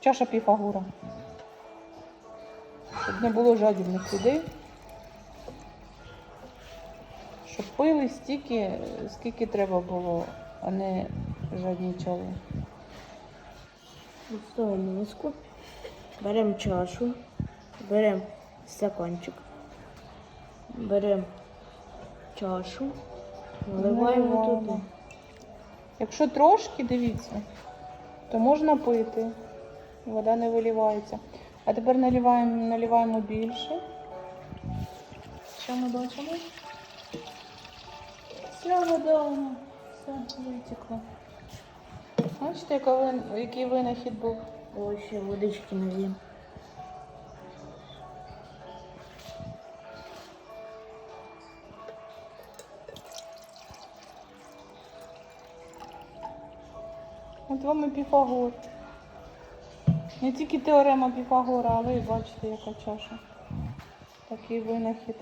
Чаша піфагора. Щоб не було жадібних людей. Щоб пили стільки, скільки треба було, а не жаднічали. Ставимо миску, беремо чашу, беремо стаканчик, беремо чашу, наливаємо Наливаємо. туди. Якщо трошки, дивіться, то можна пити. Вода не вилівається. А тепер наливаємо, наливаємо більше. Що ми бачимо? Вся вода, вона, все витекла. Бачите, яка який винахід був? Ось ще водички наліємо. От вам і Піфагор. Не тільки теорема Піфагора, але і бачите, яка чаша. Такий винахід.